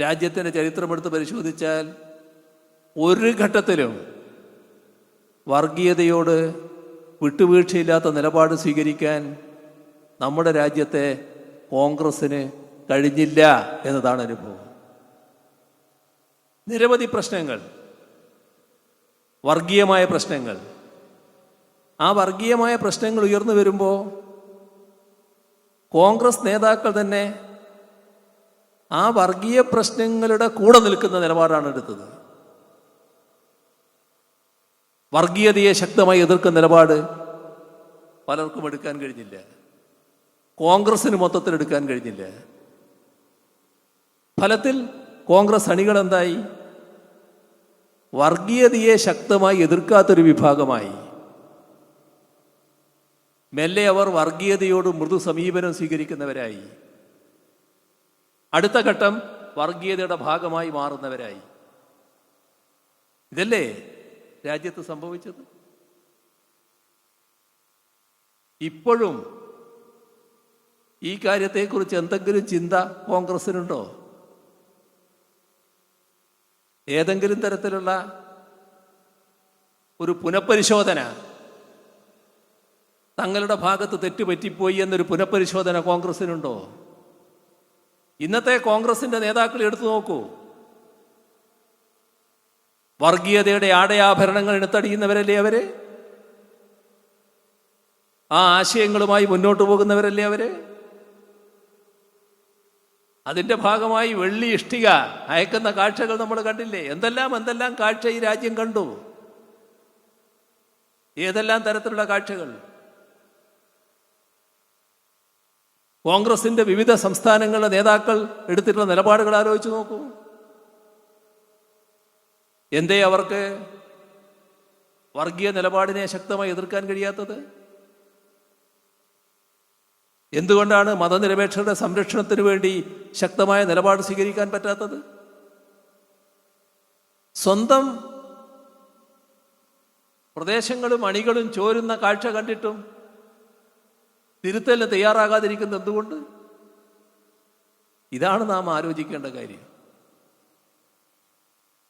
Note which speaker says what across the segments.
Speaker 1: രാജ്യത്തിന്റെ ചരിത്രമെടുത്ത് പരിശോധിച്ചാൽ ഒരു ഘട്ടത്തിലും വർഗീയതയോട് വിട്ടുവീഴ്ചയില്ലാത്ത നിലപാട് സ്വീകരിക്കാൻ നമ്മുടെ രാജ്യത്തെ കോൺഗ്രസ്സിന് കഴിഞ്ഞില്ല എന്നതാണ് അനുഭവം. നിരവധി പ്രശ്നങ്ങൾ വർഗീയമായ പ്രശ്നങ്ങൾ. ആ വർഗീയമായ പ്രശ്നങ്ങൾ ഉയർന്നു വരുമ്പോൾ കോൺഗ്രസ് നേതാക്കൾ തന്നെ ആ വർഗീയ പ്രശ്നങ്ങളുടെ കൂടെ നിൽക്കുന്ന നിലപാടാണ് എടുത്തത്. വർഗീയതയെ ശക്തമായി എതിർക്കുന്ന നിലപാട് പലർക്കും എടുക്കാൻ കഴിഞ്ഞില്ല. കോൺഗ്രസിന് മൊത്തത്തിൽ എടുക്കാൻ കഴിഞ്ഞില്ല. ഫലത്തിൽ കോൺഗ്രസ് അണികൾ എന്തായി? വർഗീയതയെ ശക്തമായി എതിർക്കാത്തൊരു വിഭാഗമായി. മെല്ലെ അവർ വർഗീയതയോട് മൃദു സമീപനം സ്വീകരിക്കുന്നവരായി. അടുത്ത ഘട്ടം വർഗീയതയുടെ ഭാഗമായി മാറുന്നവരായി. ഇതല്ലേ രാജ്യത്ത് സംഭവിച്ചത്? ഇപ്പോഴും ഈ കാര്യത്തെക്കുറിച്ച് എന്തെങ്കിലും ചിന്ത കോൺഗ്രസിനുണ്ടോ? ഏതെങ്കിലും തരത്തിലുള്ള ഒരു പുനഃപരിശോധന തങ്ങളുടെ ഭാഗത്ത് തെറ്റുപറ്റിപ്പോയി എന്നൊരു പുനഃപരിശോധന കോൺഗ്രസിനുണ്ടോ? ഇന്നത്തെ കോൺഗ്രസിന്റെ നേതാക്കൾ എടുത്തു നോക്കൂ. വർഗീയതയുടെ ആടയാഭരണങ്ങൾ എടുത്തടിയുന്നവരല്ലേ അവർ? ആ ആശയങ്ങളുമായി മുന്നോട്ട് പോകുന്നവരല്ലേ അവർ? അതിന്റെ ഭാഗമായി വെള്ളി ഇഷ്ടിക അയക്കുന്ന കാഴ്ചകൾ നമ്മൾ കണ്ടില്ലേ? എന്തെല്ലാം എന്തെല്ലാം കാഴ്ച ഈ രാജ്യം കണ്ടു? ഏതെല്ലാം തരത്തിലുള്ള കാഴ്ചകൾ? കോൺഗ്രസിന്റെ വിവിധ സംസ്ഥാനങ്ങളിലെ നേതാക്കൾ എടുത്തിട്ടുള്ള നിലപാടുകൾ ആലോചിച്ച് നോക്കൂ. എന്തേ അവർക്ക് വർഗീയ നിലപാടിനെ ശക്തമായി എതിർക്കാൻ കഴിയാത്തത്? എന്തുകൊണ്ടാണ് മതനിരപേക്ഷരുടെ സംരക്ഷണത്തിന് വേണ്ടി ശക്തമായ നിലപാട് സ്വീകരിക്കാൻ പറ്റാത്തത്? സ്വന്തം പ്രദേശങ്ങളും അണികളും ചോരുന്ന കാഴ്ച കണ്ടിട്ടും തിരുത്തലിന് തയ്യാറാകാതിരിക്കുന്നത് എന്തുകൊണ്ട്? ഇതാണ് നാം ആലോചിക്കേണ്ട കാര്യം.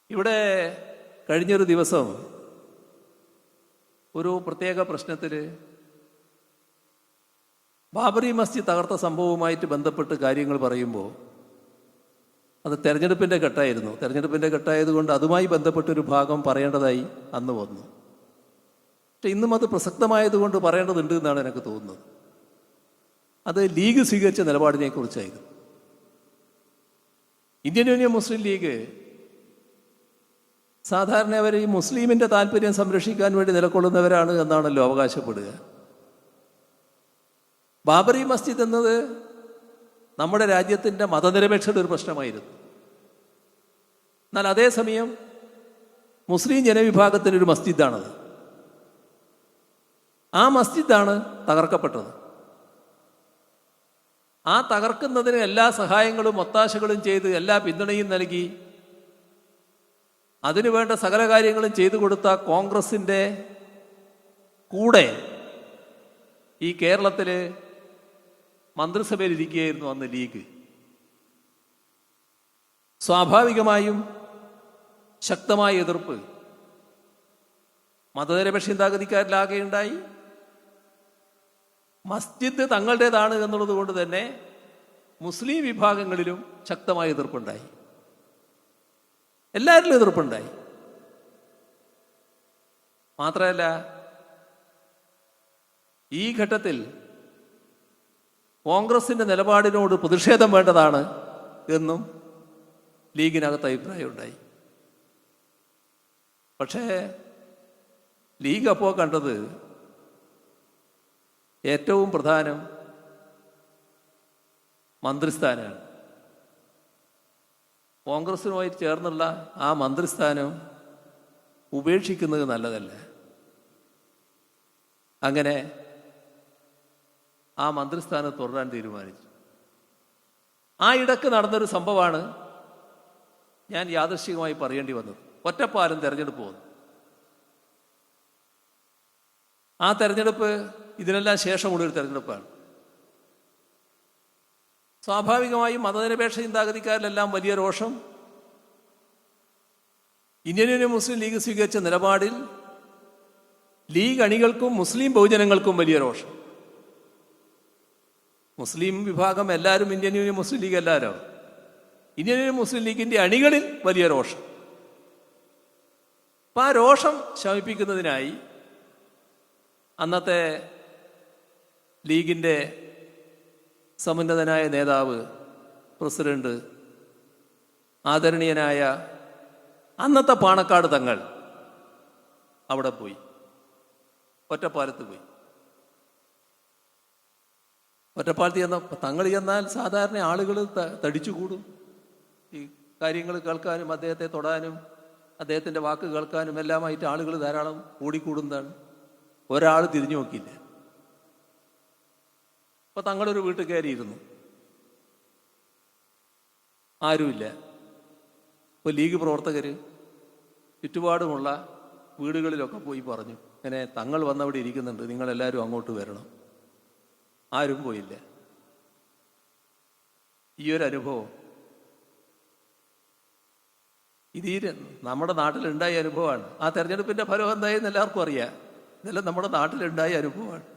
Speaker 1: ഇവിടെ കഴിഞ്ഞൊരു ദിവസം ഒരു പ്രത്യേക പ്രശ്നത്തിൽ ബാബറി മസ്ജിദ് തകർത്ത സംഭവവുമായിട്ട് ബന്ധപ്പെട്ട് കാര്യങ്ങൾ പറയുമ്പോൾ അത് തെരഞ്ഞെടുപ്പിന്റെ ഘട്ടമായിരുന്നു. തെരഞ്ഞെടുപ്പിന്റെ ഘട്ടമായതുകൊണ്ട് അതുമായി ബന്ധപ്പെട്ടൊരു ഭാഗം പറയേണ്ടതായി അന്ന് വന്നു. പക്ഷെ ഇന്നും അത് പ്രസക്തമായതുകൊണ്ട് പറയേണ്ടതുണ്ട് എന്നാണ് എനിക്ക് തോന്നുന്നത്. അത് ലീഗ് സ്വീകരിച്ച നിലപാടിനെ കുറിച്ചായിരുന്നു ഇന്ത്യൻ യൂണിയൻ മുസ്ലിം ലീഗ് സാധാരണ അവർ ഈ മുസ്ലിമിന്റെ താല്പര്യം സംരക്ഷിക്കാൻ വേണ്ടി നിലകൊള്ളുന്നവരാണ് എന്നാണല്ലോ അവകാശപ്പെടുക. ബാബറി മസ്ജിദ് എന്നത് നമ്മുടെ രാജ്യത്തിന്റെ മതനിരപേക്ഷയുടെ ഒരു പ്രശ്നമായിരുന്നു. എന്നാൽ അതേസമയം മുസ്ലിം ജനവിഭാഗത്തിന്റെ ഒരു മസ്ജിദാണത്. ആ മസ്ജിദാണ് തകർക്കപ്പെട്ടത്. ആ തകർക്കുന്നതിന് എല്ലാ സഹായങ്ങളും ഒത്താശകളും ചെയ്ത് എല്ലാ പിന്തുണയും നൽകി. അതിനുവേണ്ട സകല കാര്യങ്ങളും ചെയ്തു കൊടുത്ത കോൺഗ്രസിന്റെ കൂടെ ഈ കേരളത്തിൽ മന്ത്രിസഭയിൽ ഇരിക്കുകയായിരുന്നു അന്ന് ലീഗ്. സ്വാഭാവികമായും ശക്തമായ എതിർപ്പ് മതനിരപക്ഷ ചിന്താഗതിക്കാരിലാകെ ഉണ്ടായി മസ്ജിദ് തങ്ങളുടേതാണ് എന്നുള്ളത് കൊണ്ട് തന്നെ മുസ്ലിം വിഭാഗങ്ങളിലും ശക്തമായ എതിർപ്പുണ്ടായി. എല്ലാവരിലും എതിർപ്പുണ്ടായി. മാത്രമല്ല ഈ ഘട്ടത്തിൽ കോൺഗ്രസിന്റെ നിലപാടിനോട് പ്രതിഷേധം വേണ്ടതാണ് എന്നും ലീഗിനകത്ത് അഭിപ്രായമുണ്ടായി. പക്ഷേ ലീഗ് അപ്പോൾ കണ്ടത് ഏറ്റവും പ്രധാനം മന്ത്രിസ്ഥാനമാണ് കോൺഗ്രസിനുമായി ചേർന്നുള്ള ആ മന്ത്രിസ്ഥാനം ഉപേക്ഷിക്കുന്നത് നല്ലതല്ല. അങ്ങനെ ആ മന്ത്രിസ്ഥാനം തുടരാൻ തീരുമാനിച്ചു. ആ ഇടയ്ക്ക് നടന്നൊരു സംഭവമാണ് ഞാൻ യാദർശികമായി പറയേണ്ടി വന്നത്. ഒറ്റപ്പാലം തെരഞ്ഞെടുപ്പ് വന്നു. ആ തെരഞ്ഞെടുപ്പ് ഇതിനെല്ലാം ശേഷമുള്ളൊരു തെരഞ്ഞെടുപ്പാണ്. സ്വാഭാവികമായും മതനിരപേക്ഷ ചിന്താഗതിക്കാരിലെല്ലാം വലിയ രോഷം. ഇന്ത്യൻ യൂണിയൻ മുസ്ലിം ലീഗ് സ്വീകരിച്ച നിലപാടിൽ ലീഗ് അണികൾക്കും മുസ്ലിം ബഹുജനങ്ങൾക്കും വലിയ രോഷം. മുസ്ലിം വിഭാഗം എല്ലാവരും ഇന്ത്യൻ യൂണിയൻ മുസ്ലിം ലീഗ് എല്ലാവരും. ഇന്ത്യൻ യൂണിയൻ മുസ്ലിം ലീഗിന്റെ അണികളിൽ വലിയ രോഷം. അപ്പം ആ രോഷം ശമിപ്പിക്കുന്നതിനായി അന്നത്തെ ലീഗിന്റെ സമുന്നതനായ നേതാവ് പ്രസിഡന്റ് ആദരണീയനായ അന്നത്തെ പാണക്കാട് തങ്ങൾ അവിടെ പോയി. ഒറ്റപ്പാലത്ത് പോയി. ഒറ്റപ്പാലത്ത് ചെന്ന തങ്ങൾ ചെന്നാൽ സാധാരണ ആളുകൾ തടിച്ചു കൂടും. ഈ കാര്യങ്ങൾ കേൾക്കാനും അദ്ദേഹത്തെ തൊടാനും അദ്ദേഹത്തിന്റെ വാക്ക് കേൾക്കാനും എല്ലാമായിട്ട് ആളുകൾ ധാരാളം കൂടിക്കൂടുന്നതാണ് ഒരാൾ തിരിഞ്ഞു നോക്കിയില്ല. അപ്പൊ തങ്ങളൊരു വീട്ടിൽ കയറിയിരുന്നു ആരുമില്ല. ഇപ്പോൾ ലീഗ് പ്രവർത്തകർ ചുറ്റുപാടുമുള്ള വീടുകളിലൊക്കെ പോയി പറഞ്ഞു ഇങ്ങനെ തങ്ങൾ വന്നവിടെ ഇരിക്കുന്നുണ്ട് നിങ്ങളെല്ലാവരും അങ്ങോട്ട് വരണം. ആരും പോയില്ല. ഈ ഒരു അനുഭവം. ഇത് ഈ നമ്മുടെ നാട്ടിലുണ്ടായ അനുഭവമാണ്. ആ തെരഞ്ഞെടുപ്പിന്റെ ഫലം എന്തായെന്ന് എല്ലാവർക്കും അറിയാം. ഇതെല്ലാം നമ്മുടെ നാട്ടിലുണ്ടായ അനുഭവമാണ്.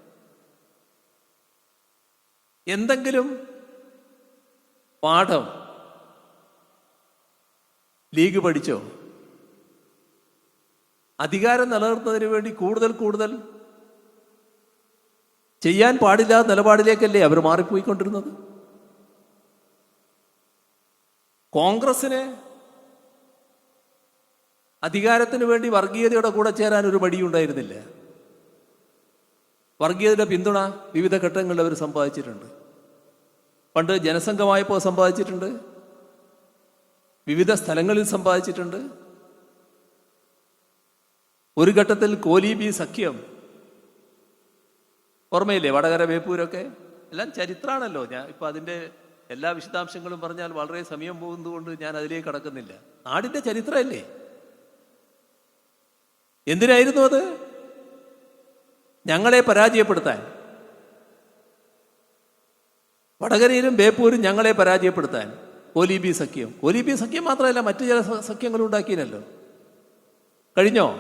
Speaker 1: എന്തെങ്കിലും പാഠം ലീഗ് പഠിച്ചോ? അധികാരം നിലനിർത്തുന്നതിന് വേണ്ടി കൂടുതൽ കൂടുതൽ ചെയ്യാൻ പാടില്ലാത്ത നിലപാടിലേക്കല്ലേ അവർ മാറിപ്പോയിക്കൊണ്ടിരുന്നത്? കോൺഗ്രസിന് അധികാരത്തിന് വേണ്ടി വർഗീയതയുടെ കൂടെ ചേരാൻ ഒരു മടിയുണ്ടായിരുന്നില്ല. വർഗീയതയുടെ പിന്തുണ വിവിധ ഘട്ടങ്ങളിൽ അവർ സമ്പാദിച്ചിട്ടുണ്ട്. പണ്ട് ജനസംഘമായപ്പോൾ സമ്പാദിച്ചിട്ടുണ്ട്. വിവിധ സ്ഥലങ്ങളിൽ സമ്പാദിച്ചിട്ടുണ്ട്. ഒരു ഘട്ടത്തിൽ കോലി ബി സഖ്യം. ഓർമ്മയില്ലേ വടകര വേപ്പൂരൊക്കെ എല്ലാം ചരിത്രമാണല്ലോ ഞാൻ ഇപ്പൊ അതിന്റെ എല്ലാ വിശദാംശങ്ങളും പറഞ്ഞാൽ വളരെ സമയം പോകുന്നതുകൊണ്ട് ഞാൻ അതിലേക്ക് കടക്കുന്നില്ല. നാടിന്റെ ചരിത്രമല്ലേ? എന്തിനായിരുന്നു അത്? ഞങ്ങളെ പരാജയപ്പെടുത്താൻ. വടകരയിലും ബേപ്പൂരും ഞങ്ങളെ പരാജയപ്പെടുത്താൻ. ഒലിബി സഖ്യം. ഒലിബി സഖ്യം മാത്രമല്ല മറ്റു ചില സഖ്യങ്ങളും ഉണ്ടാക്കിയല്ലോ കഴിഞ്ഞോ?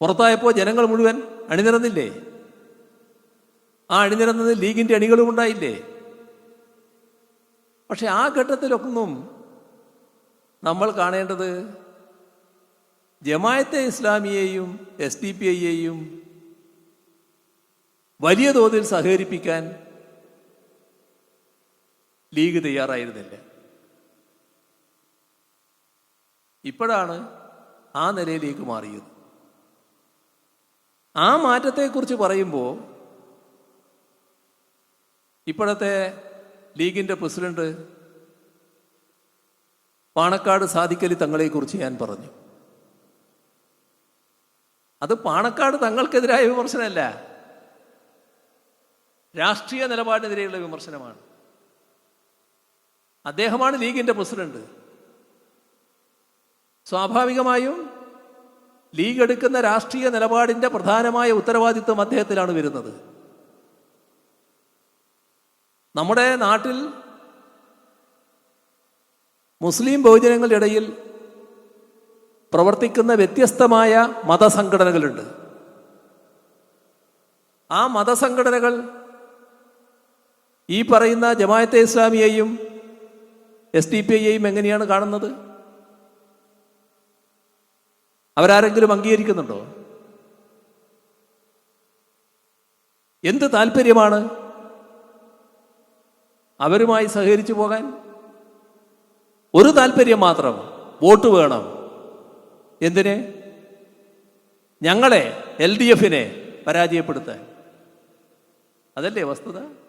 Speaker 1: പുറത്തായപ്പോൾ ജനങ്ങൾ മുഴുവൻ അണിനിരന്നില്ലേ? ആ അണിനിരന്നത് ലീഗിന്റെ അണികളും ഉണ്ടായില്ലേ? പക്ഷെ ആ ഘട്ടത്തിലൊന്നും നമ്മൾ കാണേണ്ടത് ജമായത്തെ ഇസ്ലാമിയെയും എസ് ഡി പി ഐയെയും വലിയ തോതിൽ സഹകരിപ്പിക്കാൻ ലീഗ് തയ്യാറായിരുന്നില്ല. ഇപ്പോഴാണ് ആ നിലയിലേക്ക് മാറിയത്. ആ മാറ്റത്തെക്കുറിച്ച് പറയുമ്പോൾ ഇപ്പോഴത്തെ ലീഗിന്റെ പ്രസിഡന്റ് പാണക്കാട് സാധിക്കലി തങ്ങളെക്കുറിച്ച് ഞാൻ പറഞ്ഞു. അത് പാണക്കാട് തങ്ങൾക്കെതിരായ വിമർശനമല്ല. രാഷ്ട്രീയ നിലപാടിനെതിരെയുള്ള വിമർശനമാണ്. അദ്ദേഹമാണ് ലീഗിന്റെ പ്രസിഡന്റ്. സ്വാഭാവികമായും ലീഗ് എടുക്കുന്ന രാഷ്ട്രീയ നിലപാടിന്റെ പ്രധാനമായ ഉത്തരവാദിത്വം അദ്ദേഹത്തിലാണ് വരുന്നത്. നമ്മുടെ നാട്ടിൽ മുസ്ലിം ബഹുജനങ്ങളുടെ ഇടയിൽ പ്രവർത്തിക്കുന്ന വ്യത്യസ്തമായ മതസംഘടനകളുണ്ട്. ആ മതസംഘടനകൾ ഈ പറയുന്ന ജമായത്തെ ഇസ്ലാമിയെയും എസ് ഡി പി ഐയെയും എങ്ങനെയാണ് കാണുന്നത്? അവരാരെങ്കിലും അംഗീകരിക്കുന്നുണ്ടോ? എന്ത് താല്പര്യമാണ് അവരുമായി സഹകരിച്ചു പോകാൻ? ഒരു താല്പര്യം മാത്രം വോട്ട് വേണം. എന്തിന്? ഞങ്ങളെ എൽ ഡി എഫിനെ പരാജയപ്പെടുത്താൻ. അതല്ലേ വസ്തുത?